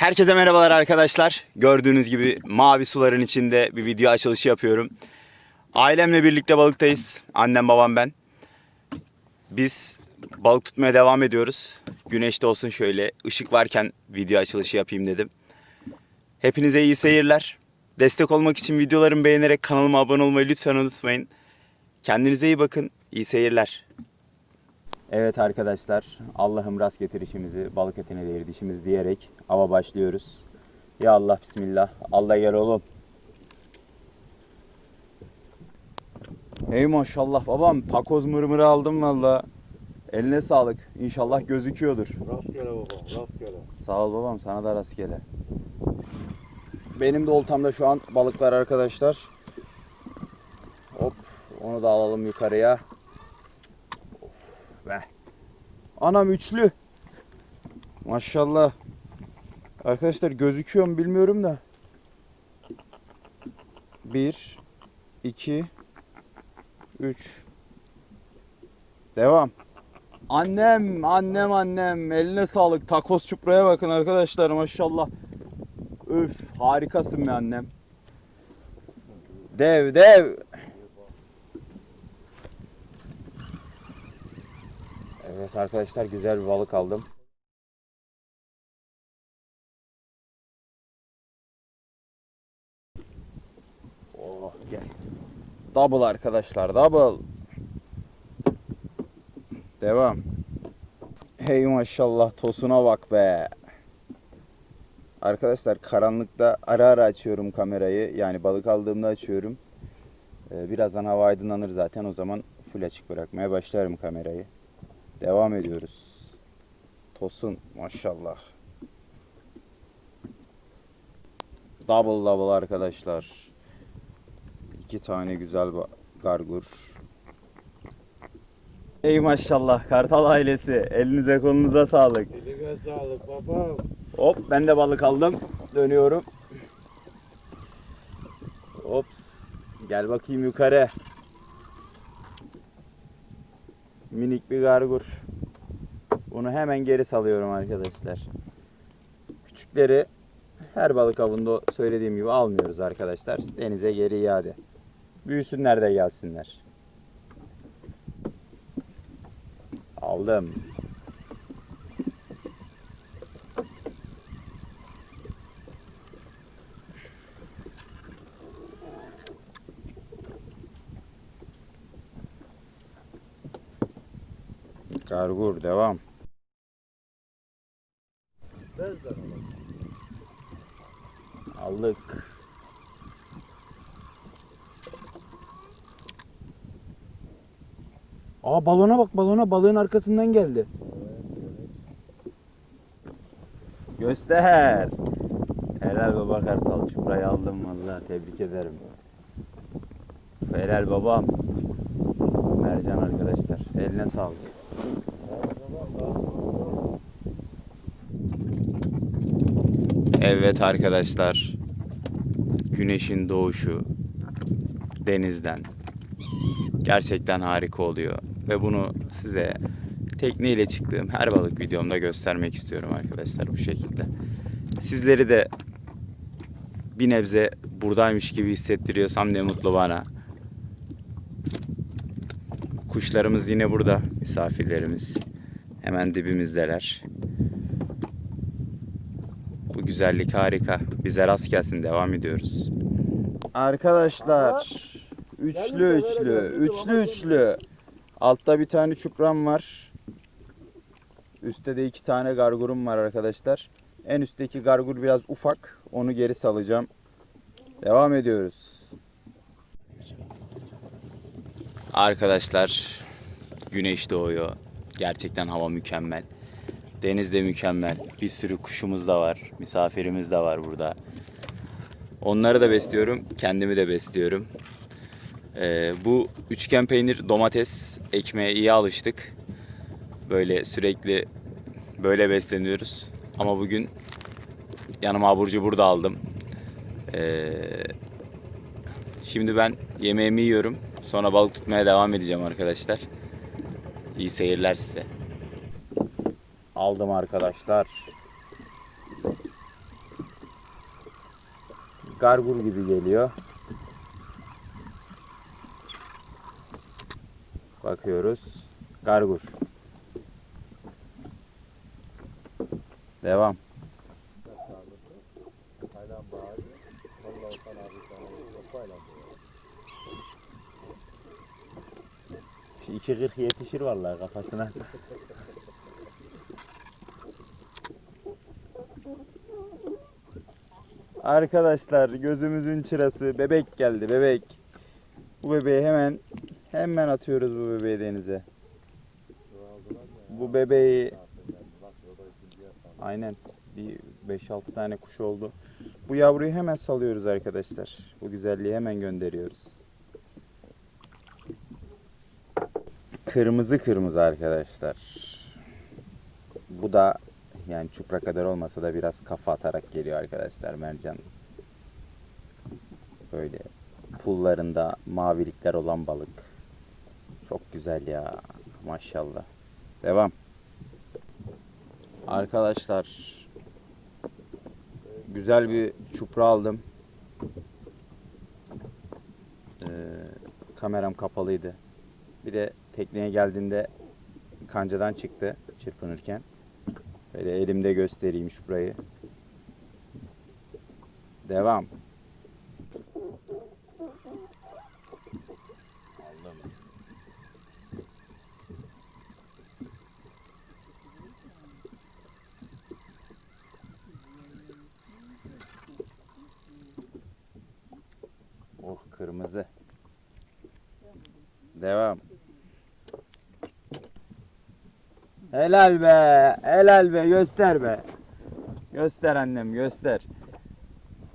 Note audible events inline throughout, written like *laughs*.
Herkese merhabalar arkadaşlar. Gördüğünüz gibi mavi suların içinde bir video açılışı yapıyorum. Ailemle birlikte balıktayız. Annem babam ben. Biz balık tutmaya devam ediyoruz. Güneş de olsun şöyle ışık varken video açılışı yapayım dedim. Hepinize iyi seyirler. Destek olmak için videolarımı beğenerek kanalıma abone olmayı lütfen unutmayın. Kendinize iyi bakın. İyi seyirler. Evet arkadaşlar, Allah'ım rast getir işimizi, balık etine değir dişimiz diyerek ava başlıyoruz. Ya Allah bismillah, Allah gel oğlum. Hey maşallah babam, takoz mırmırı aldım valla. Eline sağlık, İnşallah gözüküyordur. Rastgele baba, rastgele. Sağ ol babam, sana da rastgele. Benim de oltamda şu an balıklar arkadaşlar. Hop, onu da alalım yukarıya. Of be. Anam üçlü. Maşallah. Arkadaşlar gözüküyor mu bilmiyorum da. Bir, iki, üç. Devam. Annem, annem, annem. Eline sağlık. Takos çupraya bakın arkadaşlar maşallah. Üf, harikasın be annem. Dev, dev. Evet arkadaşlar güzel bir balık aldım. Oh gel. Double arkadaşlar double. Devam. Hey maşallah tosuna bak be. Arkadaşlar karanlıkta ara ara açıyorum kamerayı. Yani balık aldığımda açıyorum. Ee, birazdan hava aydınlanır zaten. O zaman full açık bırakmaya başlarım kamerayı. Devam ediyoruz. Tosun maşallah. Double double arkadaşlar. İki tane güzel gargur. Ey maşallah Kartal ailesi. Elinize kolunuza sağlık. Eline sağlık babam. Hop ben de balık aldım. Dönüyorum. Ops. Gel bakayım yukarı. Minik bir gargur. Bunu hemen geri salıyorum arkadaşlar. Küçükleri her balık avında söylediğim gibi almıyoruz arkadaşlar. Denize geri iade. Büyüsünler de gelsinler. Aldım. Gargur devam. Aldık. Aa balona bak balona balığın arkasından geldi. Göster. Helal baba kartal. Şurayı aldım vallahi tebrik ederim. Helal babam. Mercan arkadaşlar. Eline sağlık. Evet arkadaşlar. Güneşin doğuşu denizden gerçekten harika oluyor ve bunu size tekneyle çıktığım her balık videomda göstermek istiyorum arkadaşlar bu şekilde. Sizleri de bir nebze buradaymış gibi hissettiriyorsam ne mutlu bana. Kuşlarımız yine burada, misafirlerimiz. Hemen dibimizdeler. Bu güzellik harika. Bize rast gelsin. Devam ediyoruz. Arkadaşlar. Üçlü üçlü. Üçlü üçlü. Altta bir tane çupram var. Üstte de iki tane gargurum var arkadaşlar. En üstteki gargur biraz ufak. Onu geri salacağım. Devam ediyoruz. Arkadaşlar güneş doğuyor. Gerçekten hava mükemmel. Deniz de mükemmel. Bir sürü kuşumuz da var. Misafirimiz de var burada. Onları da besliyorum. Kendimi de besliyorum. Ee, bu üçgen peynir domates ekmeğe iyi alıştık. Böyle sürekli böyle besleniyoruz. Ama bugün yanıma abur cubur da aldım. Ee, şimdi ben yemeğimi yiyorum. Sonra balık tutmaya devam edeceğim arkadaşlar. İyi seyirler size. Aldım arkadaşlar. gargur gibi geliyor. Bakıyoruz. Gargur. Devam. Aynen bağır. Vallahi sana abi sana yapayla. 2.40 yetişir vallahi kafasına. Arkadaşlar gözümüzün çırası bebek geldi bebek. Bu bebeği hemen hemen atıyoruz bu bebeği denize. Bu bebeği aynen bir 5-6 tane kuş oldu. Bu yavruyu hemen salıyoruz arkadaşlar. Bu güzelliği hemen gönderiyoruz. Kırmızı kırmızı arkadaşlar. Bu da yani çupra kadar olmasa da biraz kafa atarak geliyor arkadaşlar mercan. Böyle pullarında mavilikler olan balık. Çok güzel ya maşallah. Devam. Arkadaşlar güzel bir çupra aldım. Ee, kameram kapalıydı. Bir de tekneye geldiğinde kancadan çıktı çırpınırken. Böyle elimde göstereyim şurayı. Devam. Oh kırmızı. Devam. Helal be. Helal be. Göster be. Göster annem göster.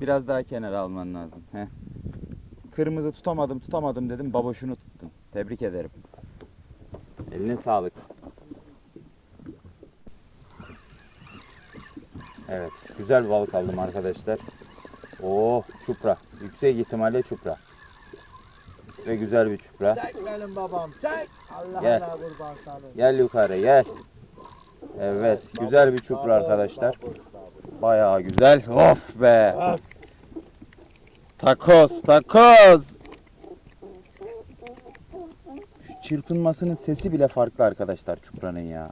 Biraz daha kenara alman lazım. Heh. Kırmızı tutamadım tutamadım dedim. Baboşunu tuttun. Tebrik ederim. Eline sağlık. Evet. Güzel bir balık aldım arkadaşlar. Oh çupra. Yüksek ihtimalle çupra. Ve güzel bir çupra. Çek benim babam çek. Allah Gel. Allah kurban sana. Gel yukarı gel. Evet güzel bir çupra arkadaşlar. Bayağı güzel. Of be. Takoz takoz. Şu çırpınmasının sesi bile farklı arkadaşlar çupranın ya.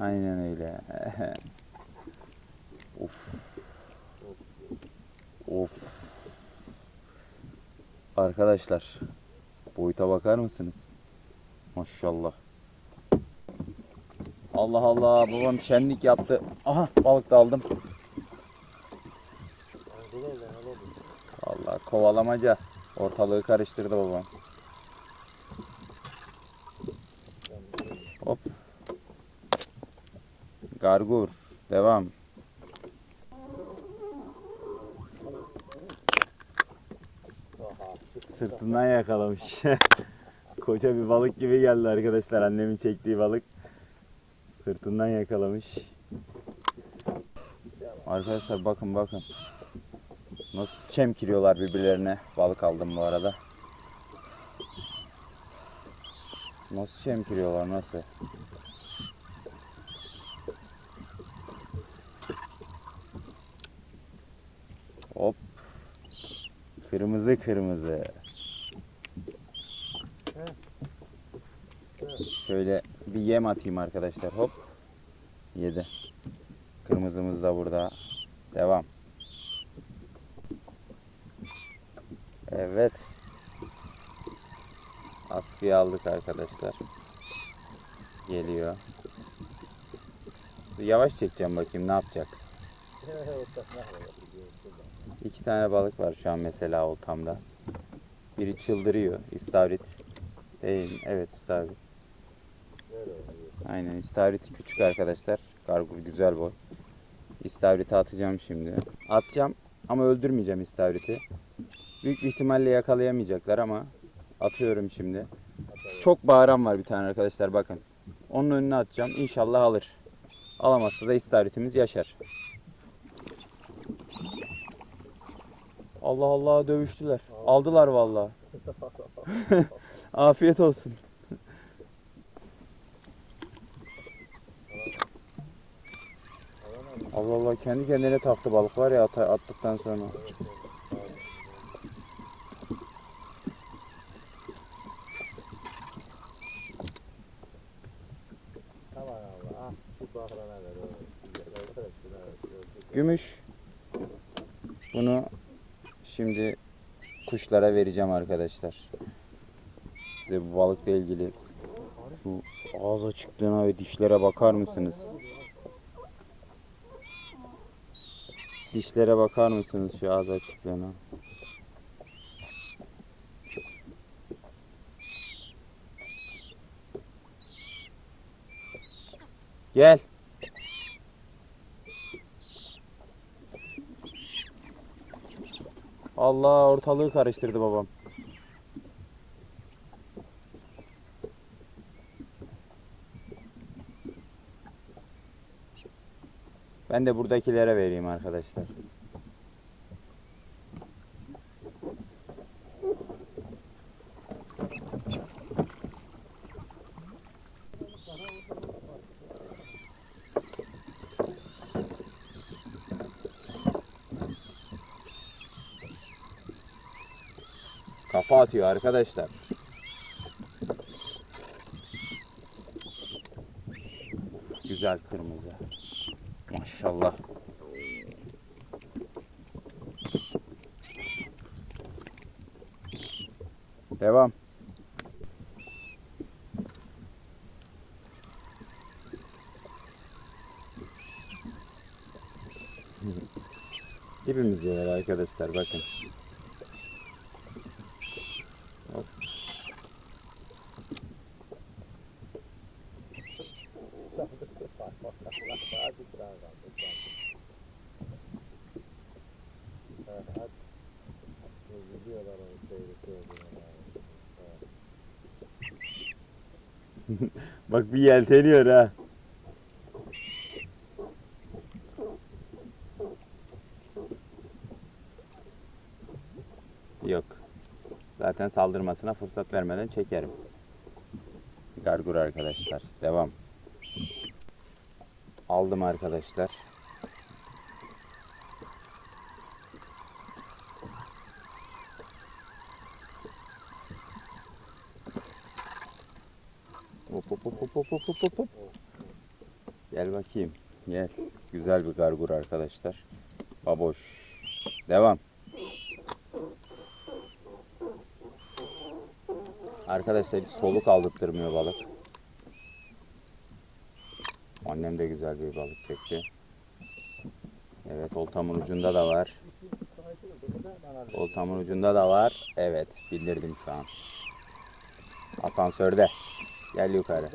Aynen öyle. *laughs* of. Of. Arkadaşlar boyuta bakar mısınız? Maşallah. Allah Allah babam şenlik yaptı. Aha balık da aldım. Allah kovalamaca. Ortalığı karıştırdı babam. Hop. Gargur. Devam. Sırtından yakalamış. *laughs* Koca bir balık gibi geldi arkadaşlar. Annemin çektiği balık. Sırtından yakalamış. Arkadaşlar bakın bakın. Nasıl çemkiriyorlar birbirlerine. Balık aldım bu arada. Nasıl çemkiriyorlar nasıl? Hop. Kırmızı kırmızı. Şöyle bir yem atayım arkadaşlar. Hop. Yedi. Kırmızımız da burada. Devam. Evet. Askıyı aldık arkadaşlar. Geliyor. Yavaş çekeceğim bakayım ne yapacak. İki tane balık var şu an mesela oltamda. Biri çıldırıyor. İstavrit. Değil. Evet istavrit. Aynen istavrit küçük arkadaşlar. Gargur güzel boy. İstavriti atacağım şimdi. Atacağım ama öldürmeyeceğim istavriti. Büyük bir ihtimalle yakalayamayacaklar ama atıyorum şimdi. Çok bağıran var bir tane arkadaşlar bakın. Onun önüne atacağım. İnşallah alır. Alamazsa da istavritimiz yaşar. Allah Allah dövüştüler. Aldılar vallahi. *laughs* Afiyet olsun. Allah Allah kendi kendine taktı balık var ya at- attıktan sonra. Gümüş. Bunu şimdi kuşlara vereceğim arkadaşlar. Size bu balıkla ilgili şu ağız açıklığına ve dişlere bakar mısınız? Dişlere bakar mısınız şu ağız açıklığına? Gel. Allah ortalığı karıştırdı babam. Ben de buradakilere vereyim arkadaşlar. Kafa atıyor arkadaşlar. Güzel kırmızı. Maşallah. Devam. Hepimiz yener arkadaşlar bakın. Bak bir yelteniyor ha. Yok. Zaten saldırmasına fırsat vermeden çekerim. Gargur arkadaşlar. Devam. Aldım arkadaşlar. Hop hop hop hop hop hop. Gel bakayım. Gel. Güzel bir gargur arkadaşlar. Baboş. Devam. Arkadaşlar hiç soluk aldırtmıyor balık. Annem de güzel bir balık çekti. Evet oltamın ucunda da var. Oltamın ucunda da var. Evet bildirdim şu an. Asansörde. Gel yukarı.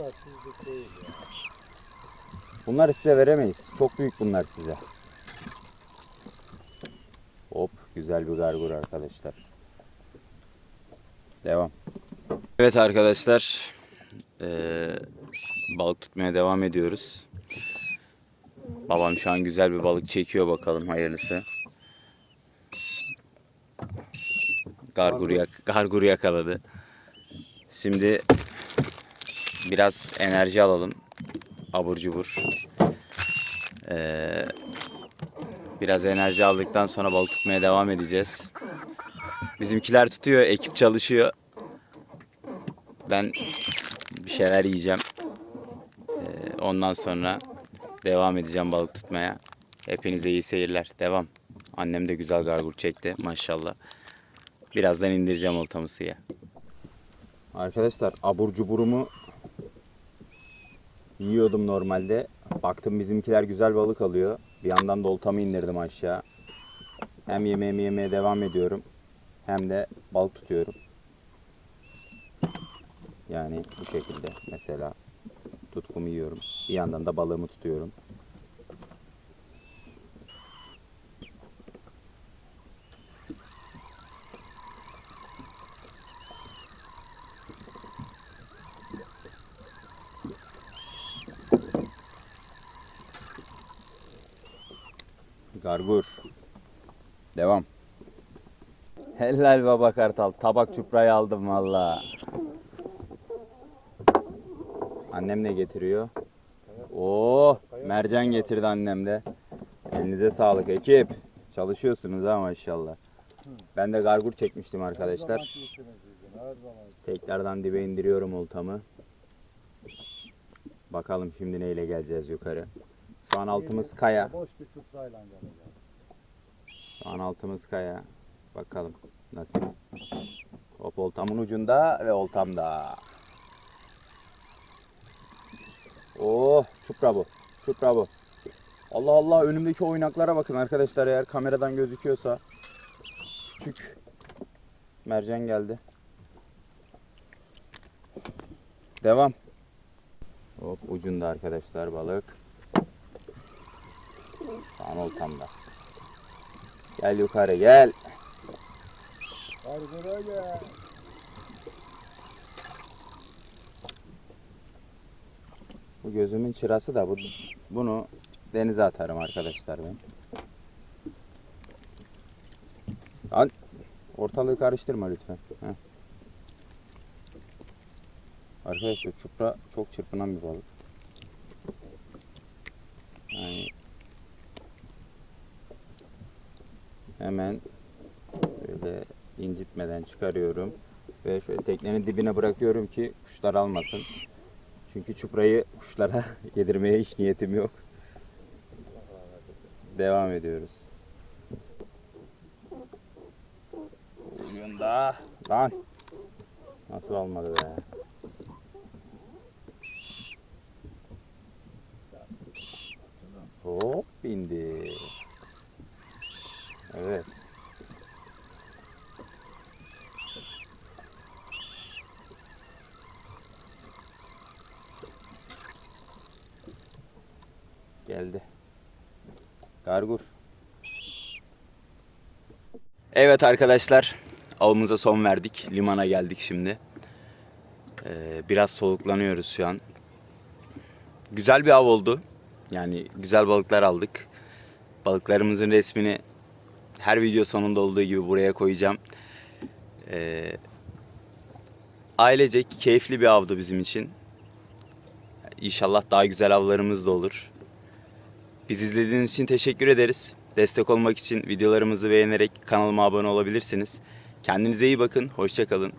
Bunları size veremeyiz. Çok büyük bunlar size. Hop güzel bir gargur arkadaşlar. Devam. Evet arkadaşlar. eee, balık tutmaya devam ediyoruz. Babam şu an güzel bir balık çekiyor bakalım hayırlısı. Gargur, yak- gargur yakaladı. Şimdi biraz enerji alalım abur cubur. Ee, biraz enerji aldıktan sonra balık tutmaya devam edeceğiz. Bizimkiler tutuyor, ekip çalışıyor. Ben bir şeyler yiyeceğim. Ee, ondan sonra devam edeceğim balık tutmaya. Hepinize iyi seyirler. Devam. Annem de güzel gargur çekti maşallah. Birazdan indireceğim oltamı suya. Arkadaşlar abur cuburumu yiyordum normalde. Baktım bizimkiler güzel balık alıyor. Bir yandan da oltamı indirdim aşağı. Hem yemeğimi yemeye devam ediyorum. Hem de balık tutuyorum. Yani bu şekilde mesela tutkumu yiyorum. Bir yandan da balığımı tutuyorum. Gargur. Devam. Helal baba kartal. Tabak çuprayı aldım valla. Annem ne getiriyor? Oo, mercan getirdi annem de. Elinize sağlık ekip. Çalışıyorsunuz ha maşallah. Ben de gargur çekmiştim arkadaşlar. Tekrardan dibe indiriyorum oltamı. Bakalım şimdi neyle geleceğiz yukarı. Şu an altımız kaya. Şu an altımız kaya. Bakalım nasıl. Hop oltamın ucunda ve oltamda. Oh çupra bu. Çupra bu. Allah Allah önümdeki oynaklara bakın arkadaşlar eğer kameradan gözüküyorsa. Küçük mercan geldi. Devam. Hop ucunda arkadaşlar balık. An oltamda. Gel yukarı gel. Bu gözümün çırası da bu bunu denize atarım arkadaşlar ben. Al. Ortalığı karıştırma lütfen. Heh. Arkadaşlar çupra çok çırpınan bir balık. Yani hemen böyle incitmeden çıkarıyorum ve şöyle teknenin dibine bırakıyorum ki kuşlar almasın. Çünkü çuprayı kuşlara *laughs* yedirmeye hiç niyetim yok. Devam ediyoruz. Ucunda. Lan. Nasıl olmadı be? Hop bindi. Evet. Geldi. Gargur. Evet arkadaşlar. Avımıza son verdik. Limana geldik şimdi. Ee, biraz soluklanıyoruz şu an. Güzel bir av oldu. Yani güzel balıklar aldık. Balıklarımızın resmini her video sonunda olduğu gibi buraya koyacağım. Ee, ailecek keyifli bir avdı bizim için. İnşallah daha güzel avlarımız da olur. Biz izlediğiniz için teşekkür ederiz. Destek olmak için videolarımızı beğenerek kanalıma abone olabilirsiniz. Kendinize iyi bakın. Hoşçakalın.